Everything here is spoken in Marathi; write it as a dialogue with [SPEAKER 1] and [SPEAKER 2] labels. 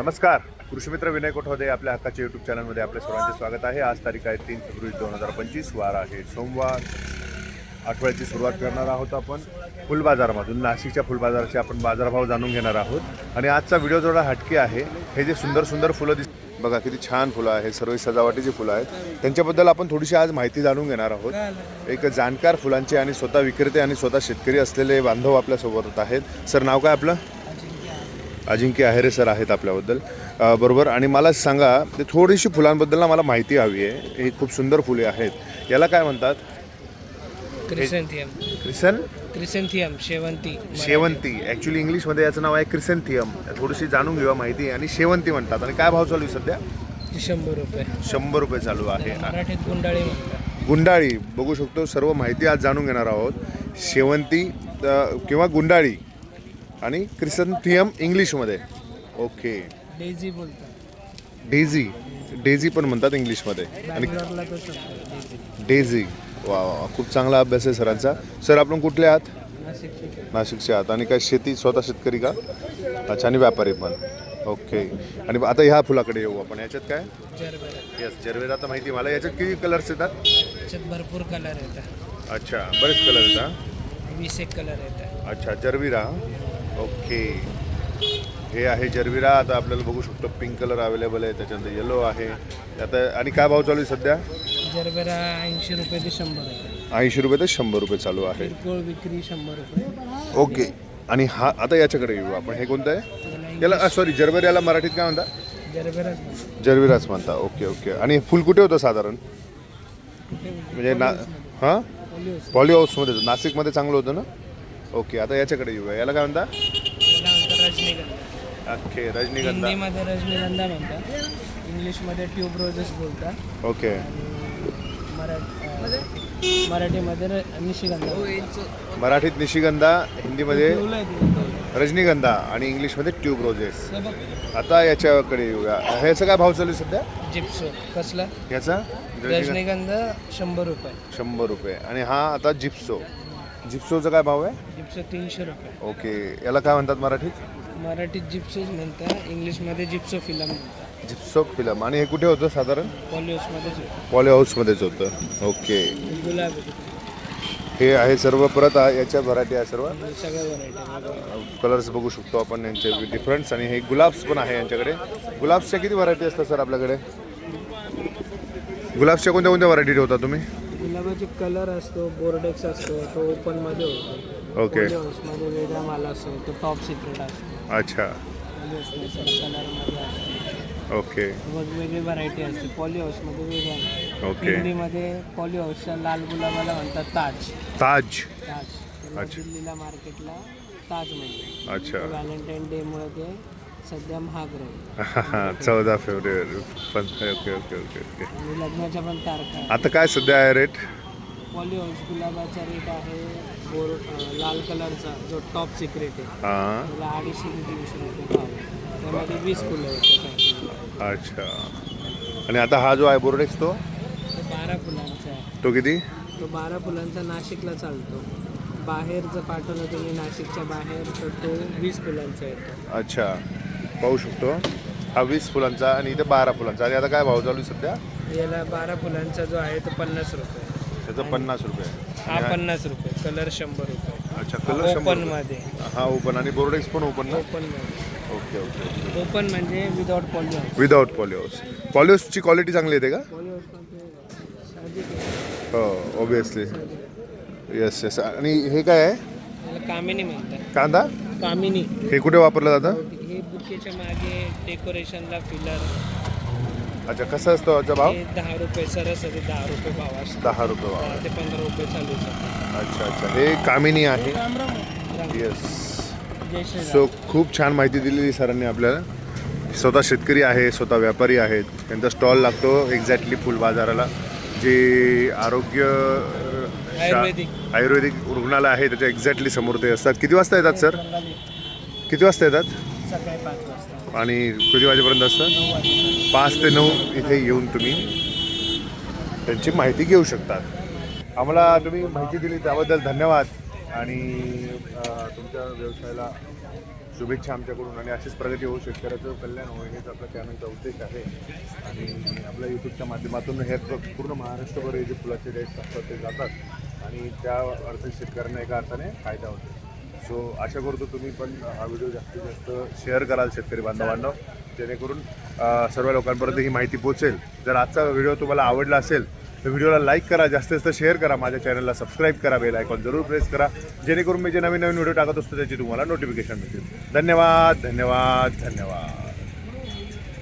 [SPEAKER 1] नमस्कार. कृषीमित्र विनय कोठोदे आपल्या हक्काच्या यूट्यूब चॅनलमध्ये आपल्या सर्वांचे स्वागत आहे. आज तारीख आहे तीन फेब्रुवारी दोन हजार पंचवीस. वार आहे सोमवार. आठवड्याची सुरुवात करणार आहोत आपण. फुलबाजारामधून नाशिकच्या फुलबाजाराचे आपण बाजारभाव जाणून घेणार आहोत. आणि आजचा व्हिडिओ जोडा हटके आहे हे जे सुंदर सुंदर फुलं दिस बघा किती छान फुलं आहेत सर्व सजावटीची फुलं आहेत. त्यांच्याबद्दल आपण थोडीशी आज माहिती जाणून घेणार आहोत. एक जाणकार फुलांचे आणि स्वतः विक्रेते आणि स्वतः शेतकरी असलेले बांधव आपल्यासोबत आहेत. सर नाव काय आपलं? अजिंक्य आहेरे सर आहेत आपल्याबद्दल. बरोबर. आणि मला सांगा ते थोडीशी फुलांबद्दल ना मला माहिती हवी आहे. ही खूप सुंदर फुले आहेत. याला काय म्हणतात?
[SPEAKER 2] क्रिसेंथियम.
[SPEAKER 1] क्रिसन?
[SPEAKER 2] क्रिसेंथियम शेवंती.
[SPEAKER 1] शेवंती. ॲक्च्युली इंग्लिशमध्ये याचं नाव आहे क्रिसेंथियम. थोडीशी जाणून घेऊया माहिती आणि शेवंती म्हणतात. आणि काय भाव चालू आहे सध्या?
[SPEAKER 2] शंभर रुपये.
[SPEAKER 1] शंभर रुपये चालू आहे.
[SPEAKER 2] मराठीत गुंडाळी म्हणतात.
[SPEAKER 1] गुंडाळी. बघू शकतो सर्व माहिती आज जाणून घेणार आहोत. शेवंती किंवा गुंडाळी. आणि क्रिसंथियम इंग्लिशमध्ये. ओके.
[SPEAKER 2] डेझी बोलतात.
[SPEAKER 1] डेझी. डेझी पण म्हणतात इंग्लिशमध्ये. आणि
[SPEAKER 2] डेझी.
[SPEAKER 1] वा वा. खूप चांगला अभ्यास आहे सरांचा. सर आपण कुठले आहात?
[SPEAKER 2] नाशिकची
[SPEAKER 1] आहात. आणि काय शेती स्वतः शेतकरी का? अच्छा आणि व्यापारी पण. ओके. आणि आता ह्या फुलाकडे येऊ आपण. याच्यात काय? येस जरवेदा तर माहिती मला. याच्यात किती कलर्स येतात?
[SPEAKER 2] भरपूर कलर येतात.
[SPEAKER 1] अच्छा बरेच कलर येतात.
[SPEAKER 2] वीस एक कलर येतात.
[SPEAKER 1] अच्छा जरविरा ओके. हे आहे जरविरा. आता आपल्याला बघू शकतो पिंक कलर अवेलेबल आहे. त्याच्यानंतर येलो आहे. आता आणि काय भाव चालू आहे सध्या?
[SPEAKER 2] जरबेरा ऐंशी रुपये ते शंभर रुपये
[SPEAKER 1] ऐंशी रुपये ते शंभर रुपये चालू आहे.
[SPEAKER 2] किरकोळ विक्री शंभर रुपये.
[SPEAKER 1] ओके. आणि हा आता याच्याकडे येऊ आपण. हे कोणतं आहे? याला सॉरी जरबेर याला मराठीत काय म्हणता?
[SPEAKER 2] जरबेराच म्हणतात.
[SPEAKER 1] जरविराच म्हणता. Okay okay. आणि फुल कुठे होतं साधारण?
[SPEAKER 2] म्हणजे?
[SPEAKER 1] ना हां. पॉली हाऊसमध्ये होतं. नाशिकमध्ये चांगलं होतं ना? ओके आता याच्याकडे येऊया. याला काय म्हणता?
[SPEAKER 2] म्हणतात रजनीगंधा.
[SPEAKER 1] ओके रजनीगंधा.
[SPEAKER 2] हिंदीमध्ये रजनीगंधा म्हणतात. इंग्लिशमध्ये ट्यूब रोजेस बोलतात.
[SPEAKER 1] ओके.
[SPEAKER 2] मराठी मराठीमध्ये र- निशिगंधा
[SPEAKER 1] मराठीत निशिगंधा हिंदीमध्ये
[SPEAKER 2] तिथे.
[SPEAKER 1] रजनीगंधा आणि इंग्लिशमध्ये ट्यूब रोजेस आता याच्याकडे येऊया. ह्याचा काय भाव चालू आहे सध्या?
[SPEAKER 2] जिप्सो. कसला?
[SPEAKER 1] याचा? रजनीगंधा
[SPEAKER 2] शंभर रुपये.
[SPEAKER 1] शंभर रुपये. आणि हा आता जिप्सो. जिप्सोचा काय भाव आहे?
[SPEAKER 2] जिप्सो तीनशे रुपये.
[SPEAKER 1] ओके याला काय म्हणतात मराठीत?
[SPEAKER 2] मराठीत जिप्सोच म्हणतात इंग्लिशमध्ये जिप्सो फिलम म्हणतात.
[SPEAKER 1] Gypsophila. आणि हे कुठे होतं साधारण? पॉली हाऊसमध्येच होतं. ओके.
[SPEAKER 2] गुलाब
[SPEAKER 1] हे आहे सर्व परत आ- याच्या व्हरायटी आहे सर्व?
[SPEAKER 2] सगळ्या व्हरायटी
[SPEAKER 1] कलर्स बघू. शकतो आपण यांचे डिफरन्स आणि हे गुलाब्स पण आहे यांच्याकडे. गुलाब्सच्या किती व्हरायटी असतात सर आपल्याकडे? गुलाब्सच्या कोणत्या कोणत्या व्हरायटी ठेवता तुम्ही?
[SPEAKER 2] गुलाबाचे कलर असतो बोर्डेक्स असतो तो ओपनमध्ये होतो.
[SPEAKER 1] ओके
[SPEAKER 2] हाऊसमध्ये वेगळा माल असतो तो टॉप सिक्रेट असतो.
[SPEAKER 1] अच्छा. ओके
[SPEAKER 2] वेगवेगळी व्हरायटी असते. पॉली हाऊसमध्ये वेगळ्या
[SPEAKER 1] ओके
[SPEAKER 2] पॉली हाऊसच्या लाल गुलाबाला म्हणतात ताज.
[SPEAKER 1] ताज.
[SPEAKER 2] ताज.
[SPEAKER 1] अच्छा.
[SPEAKER 2] दिल्लीला मार्केटला ताज म्हणतात.
[SPEAKER 1] अच्छा.
[SPEAKER 2] व्हॅलेंटाईन डेमुळे ते सध्या महाग राहील.
[SPEAKER 1] चौदा फेब्रुवारी. पण ओके ओके ओके ओके
[SPEAKER 2] लग्नाच्या पण तारखा
[SPEAKER 1] आता काय सध्या आहे रेट
[SPEAKER 2] पॉली हाऊस गुलाबाचा रेट आहे बोर लाल कलरचा जो टॉप सिक्रेट आहे.
[SPEAKER 1] हां.
[SPEAKER 2] त्याला अडीचशे ते तीनशे रुपये भाव आहे. त्यामध्ये वीस फुलं आहेत
[SPEAKER 1] अच्छा. आणि आता हा जो आहे बोर्डेक्स तो?
[SPEAKER 2] तो बारा फुलांचा आहे.
[SPEAKER 1] तो किती?
[SPEAKER 2] तो बारा फुलांचा नाशिकला चालतो. बाहेर जर पाठवलं तुम्ही नाशिकच्या बाहेर तर तो वीस फुलांचा येतो.
[SPEAKER 1] अच्छा. पाहू शकतो. हा वीस फुलांचा आणि इथे बारा फुलांचा. आणि आता काय भाव चालू आहे सध्या?
[SPEAKER 2] याला बारा फुलांचा जो आहे तो पन्नास रुपये.
[SPEAKER 1] त्याचं पन्नास रुपये.
[SPEAKER 2] हा पन्नास रुपये. कलर शंभर रुपये.
[SPEAKER 1] अच्छा कलर शंभर
[SPEAKER 2] ओपन
[SPEAKER 1] रुपये.
[SPEAKER 2] मध्ये.
[SPEAKER 1] हा ओपन आणि बोर्डेक्स पण ओपन ना?
[SPEAKER 2] ओपनमध्ये.
[SPEAKER 1] ओके ओके
[SPEAKER 2] ओपन म्हणजे without poly house
[SPEAKER 1] without polyhouse पॉलिओसची quality चांगली येते का. हो ऑब्विसली येस येस आणि हे काय आहे?
[SPEAKER 2] याला कामिनी म्हणतात.
[SPEAKER 1] कांदा?
[SPEAKER 2] कामिनी.
[SPEAKER 1] हे कुठे वापरलं जातं?
[SPEAKER 2] बुकेच्या मागे डेकोरेशनला फिलर
[SPEAKER 1] अच्छा कसं असतं याचा भाव?
[SPEAKER 2] हे दहा रुपये सरासरी दहा रुपये भाव असतो
[SPEAKER 1] दहा रुपये भाव
[SPEAKER 2] दहा ते पंधरा रुपये चालू
[SPEAKER 1] अच्छा अच्छा. हे कामिनी आहे. येस
[SPEAKER 2] जय श्रीराम.
[SPEAKER 1] सो खूप छान माहिती दिलेली सरांनी आपल्याला. स्वतः शेतकरी आहे स्वतः व्यापारी आहेत. त्यांचा स्टॉल लागतो एक्झॅक्टली फुल बाजाराला. जे आरोग्य अ, शा-
[SPEAKER 2] आयुर्वेदिक.
[SPEAKER 1] आयुर्वेदिक रुग्णालय आहे त्याच्या एक्झॅक्टली समोर ते असतात. किती वाजता येतात सर? किती वाजता येतात?
[SPEAKER 2] सकाळी पाच वाजता.
[SPEAKER 1] आणि किती वाजेपर्यंत
[SPEAKER 2] नऊ वाजता
[SPEAKER 1] पाच ते नऊ इथे येऊन तुम्ही त्यांची माहिती घेऊ शकतात. आम्हाला तुम्ही माहिती दिली त्याबद्दल धन्यवाद. आणि अ, तुमच्या व्यवसायाला शुभेच्छा आमच्याकडून. आणि अशीच प्रगती होऊ शेतकऱ्याचं कल्याण हो हेच आपल्या चॅनलचा उद्देश आहे. आणि आपल्या यूट्यूबच्या माध्यमातून हे पूर्ण महाराष्ट्रभर हे जे फुलाचे रेट्स असतात ते जातात. आणि त्या अर्थ शेतकऱ्यांना एका अर्थाने फायदा होतो. सो आशा करतो तुम्ही पण हा व्हिडिओ जास्तीत जास्त शेअर कराल शेतकरी बांधवांना. जेणेकरून सर्व लोकांपर्यंत ही माहिती पोहोचेल. जर आजचा व्हिडिओ तुम्हाला आवडला असेल तर व्हिडिओला लाईक करा जास्तीत जास्त शेअर करा माझ्या चॅनलला सबस्क्राईब करा बेल आयकॉन जरूर प्रेस करा. जेणेकरून मी जे नवीन नवीन व्हिडिओ टाकत असतो त्याची तुम्हाला नोटिफिकेशन मिळतील. धन्यवाद धन्यवाद धन्यवाद.